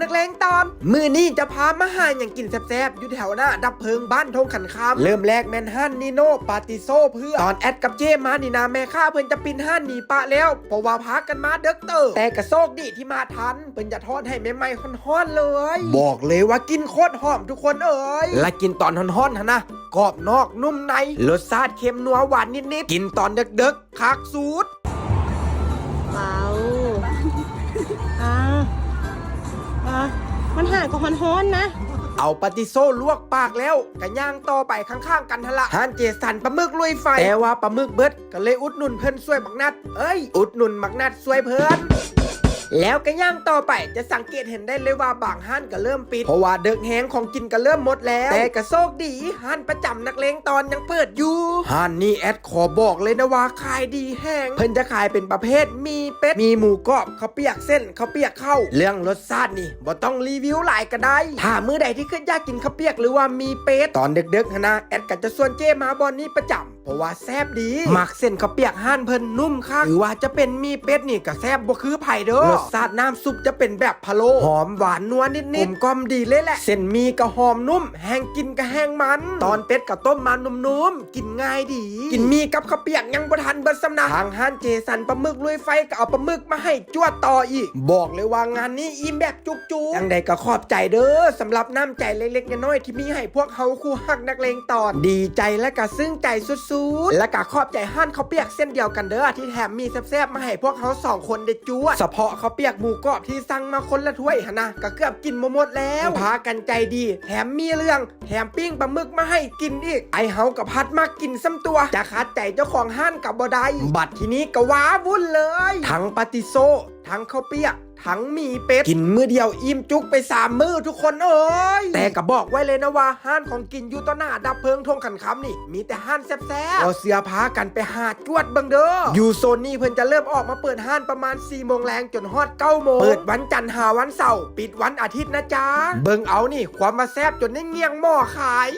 นักเลงตอนมือนี่จะพามาหาอย่างกินแซ่บๆอยู่แถวหน้า ดับเพลิงบ้านทงขันคำเริ่มแรกแมนฮันนิโนปาติโซเพื่อตอนแอดกับเจมานี่นาแม่ข้าเพิ่นจะปินห้านหนีปะแล้วเพราะว่าพักกันมาเด็กเตอร์แต่กระโซกดีที่มาทันเพิ่นจะทอดให้ใหม่ๆฮ้อนๆเลย บอกเลยว่ากินโคตรหอมทุกคนเอ้ยและกินตอนฮ้อนๆฮะนะกรอบนอกนุ่มในรสชาติเค็มนัวหวานนิดๆกินตอนเด็กๆคักสูตร มันห่างกับมันฮ้อนนะ เอาปาติโซลวกปากแล้วกันย่างต่อไปข้างๆกันทละฮานเจสันปลาหมึกลุยไฟแต่ว่าปลาหมึกเบิดก็เลยอุดหนุนเพิ่นช่วยบักนัด เอ้ย อุดหนุนบักนัดช่วยเพิ่น แล้วกันย่างต่อไปจะสังเกตเห็นได้เลยว่าบางห้านก็เริ่มปิด เพราะว่าเดิกแหงของกินก็เริ่มหมดแล้ว แต่ก็โชคดีห้านประจำนักเลงตอนยังเปิดอยู่ห้านนี่แอดขอบอกเลยนะว่าขายดีแห้ง เพิ่นจะขายเป็นประเภทมีเป็ดมีหมูกรอบข้าวเปียกเส้นข้าวเปียกเข้า เรื่องรสชาตินี่บ่ต้องรีวิวหลายก็ได้ ถ้ามื้อใดที่ขึ้นอยากกินข้าวเปียกหรือว่ามีเป็ดตอนเดึกๆนะแอดก็จะส่วนเจมาบอนนี้ประจำ เพราะว่าแซบดีหมักเส้นข้าวเปียกห้านเพิ่นนุ่มคักหรือว่าจะเป็นมีเป็ดนี่ก็แซบบ่คือไผเด้อรสชาติน้ำซุปจะเป็นแบบพะโล้หอมหวานนัวนิดๆกลมกล่อมดีเลยแหละ เส้นมีก็หอมนุ่ม แห้งกินก็แห้งมัน ตอนเป็ดก็ต้มมานุ่มๆกินง่ายดี กินมีกับข้าวเปียกยังบ่ทันเบิดสำนักทางห้านเจสันปลาหมึกลุยไฟก็เอาปลาหมึกมาให้จวดต่ออีก บอกเลยว่างานนี้อิ่มแบบจุกๆยังใดก็ขอบใจเด้อสำหรับน้ำใจเล็กๆน้อยๆที่มีให้พวกเฮาคู่ฮักนักเลงตอน ดีใจและก็ซึ้งใจสุดๆและก็ขอบใจห้านข้าวเปียกเส้นเดียวกันเด้อที่แถมมีแซ่บๆมาให้พวกเขาสองคนได้จ้วดเฉพาะข้าวเปียกหมูกรอบที่สั่งมาคนละถ้วยหนนะก็เกือบกินมาหมดแล้วพากันใจดี แถมมีเรื่องแถมปิ้งปลาหมึกมาให้กินอีก ไอเฮากับพัดมากินซ้ำตัวจะขาดใจเจ้าของห้านกับบ่ได้บัดทีนี้ก็ว้าวุ่นเลย ทั้งปาติโซ ทั้งข้าวเปียกทั้งมีเป็ด กินมื้อเดียวอิ่มจุกไปสามมือทุกคนเอ้ยแต่ก็บอกไว้เลยนะว่าห้านของกินอยู่ต่อหน้าดับเพลิงทงขันคำนี่ มีแต่ห้านแซ่บๆเราเสือพากันไปหาจวดบังเด้ออยู่โซนนี้เพิ่นจะเริ่มออกมาเปิดห้านประมาณ4ี่โมงแรงจนฮอด9โมงเปิดวันจันทร์หาวันเสาร์ปิดวันอาทิตย์นะจ๊ะเบิ่งเอานี่ ความมาแซ่บจนได้เงียงหม้อขาย